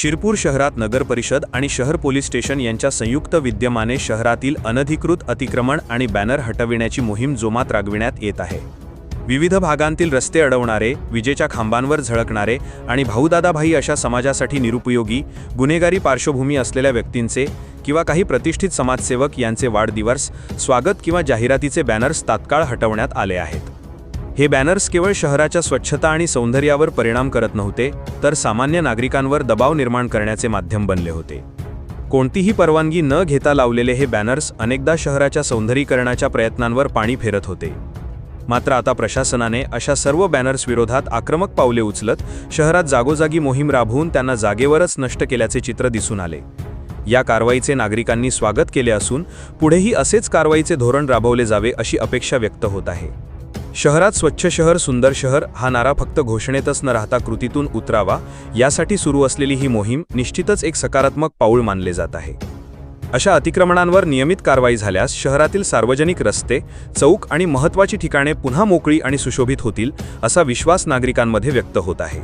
शिरपूर शहरात नगरपरिषद आणि शहर पोलीस स्टेशन यांच्या संयुक्त विद्यमाने शहरातील अनधिकृत अतिक्रमण आणि बॅनर हटविण्याची मोहीम जोमात रागविण्यात येत आहे. विविध भागांतील रस्ते अडवणारे विजेच्या खांबांवर झळकणारे आणि भाऊदादाभाई अशा समाजासाठी निरुपयोगी गुन्हेगारी पार्श्वभूमी असलेल्या व्यक्तींचे किंवा काही प्रतिष्ठित समाजसेवक यांचे वाढदिवस स्वागत किंवा जाहिरातीचे बॅनर्स तात्काळ हटवण्यात आले आहेत. हे बॅनर्स केवळ शहराच्या स्वच्छता आणि सौंदर्यावर परिणाम करत नव्हते तर सामान्य नागरिकांवर दबाव निर्माण करण्याचे माध्यम बनले होते. कोणतीही परवानगी न घेता लावलेले हे बॅनर्स अनेकदा शहराच्या सौंदर्यीकरणाच्या प्रयत्नांवर पाणी फेरत होते. मात्र आता प्रशासनाने अशा सर्व बॅनर्स विरोधात आक्रमक पावले उचलत शहरात जागोजागी मोहीम राबवून त्यांना जागेवरच नष्ट केल्याचे चित्र दिसून आले. या कारवाईचे नागरिकांनी स्वागत केले असून पुढेही असेच कारवाईचे धोरण राबवले जावे अशी अपेक्षा व्यक्त होत आहे. शहरात स्वच्छ शहर सुंदर शहर हा नारा फक्त घोषणेतच न राहता कृतीतून उतरावा यासाठी सुरू असलेली ही मोहीम निश्चितच एक सकारात्मक पाऊल मानले जात आहे. अशा अतिक्रमणांवर नियमित कारवाई झाल्यास शहरातील सार्वजनिक रस्ते चौक आणि महत्त्वाची ठिकाणे पुन्हा मोकळी आणि सुशोभित होतील असा विश्वास नागरिकांमध्ये व्यक्त होत आहे.